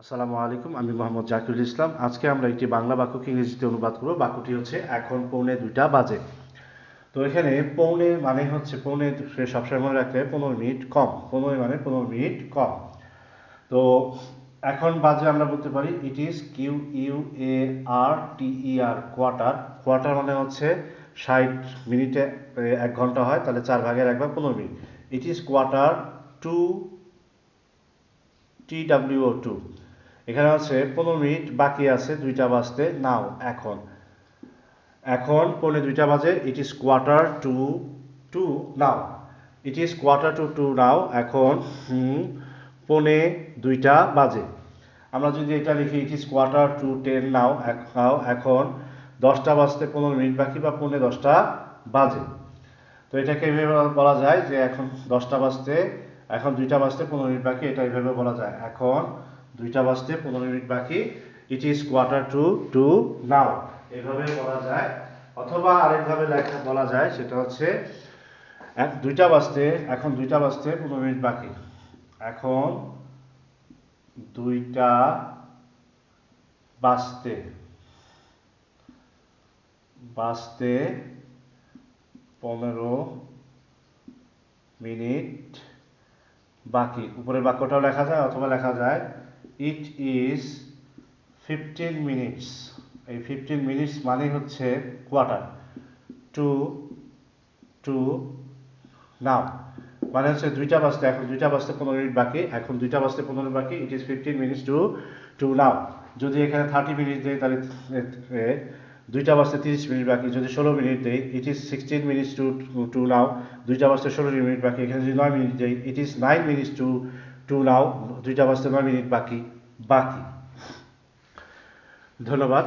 আসসালামু আলাইকুম, আমি মোহাম্মদ জাকিরুল ইসলাম। আজকে আমরা একটি বাংলা বাক্যকে ইংরেজিতে অনুবাদ করব। বাক্যটি হচ্ছে, এখন পৌনে দুইটা বাজে। তো এখানে পৌনে মানে হচ্ছে, পৌনে সবসময় মনে রাখতে হবে, পনেরো মিনিট কম। পনেরো মানে পনেরো মিনিট কম। তো এখন বাজে আমরা বলতে পারি it is Q U A R T E R quarter quarter মানে হচ্ছে ষাট মিনিটে এক ঘণ্টা হয়, তাহলে চার ভাগের এক ভাগ পনেরো minute. It is quarter to T W two এখানে আছে, পনেরো মিনিট বাকি আছে, দুইটা বাজতে, নাও, এখন। এখন পৌনে দুইটা বাজে it is quarter to two now. It is quarter to two now, এখন পৌনে দুইটা বাজে। আমরা যদি এটা লিখি it is quarter to ten now now, এখন, দশটা বাজতে পনেরো মিনিট বাকি বা পৌনে দশটা বাজে। তো এটাকে এইভাবে বলা যায় যে এখন দশটা বাজতে, এখন দুইটা বাজতে পনেরো মিনিট বাকি, এটা এইভাবে বলা যায়। এখন দুইটা বাজতে পনেরো মিনিট বাকি। It is quarter to two now এইভাবে বলা যায়। অথবা আরেকভাবে লেখা বলা যায়, সেটা হচ্ছে, এক দুইটা বাজতে, এখন দুইটা বাজতে পনেরো মিনিট বাকি। এখন দুইটা বাজতে। বাজতে পনেরো মিনিট বাকি। উপরের বাক্যটাও লেখা যায়, অথবা লেখা যায় ইট ইজ ফিফটিন মিনিটস এই ফিফটিন মিনিটস মানে হচ্ছে কোয়ার্টার টু টু নাও মানে হচ্ছে দুইটা বাজতে, এখন দুইটা বাজতে পনেরো মিনিট বাকি, এখন দুইটা বাজতে পনেরো মিনিট বাকি it is fifteen minutes to two now যদি এখানে থার্টি মিনিট দেয় তাহলে দুইটা বাজতে তিরিশ মিনিট বাকি, যদি ষোলো মিনিট দেয় it is sixteen minutes to two now দুইটা বাজতে ষোলো মিনিট বাকি, এখানে যদি নয় মিনিট দেয় it is nine minutes to two now দুইটা বাজতে নয় মিনিট বাকি বাকি। ধন্যবাদ।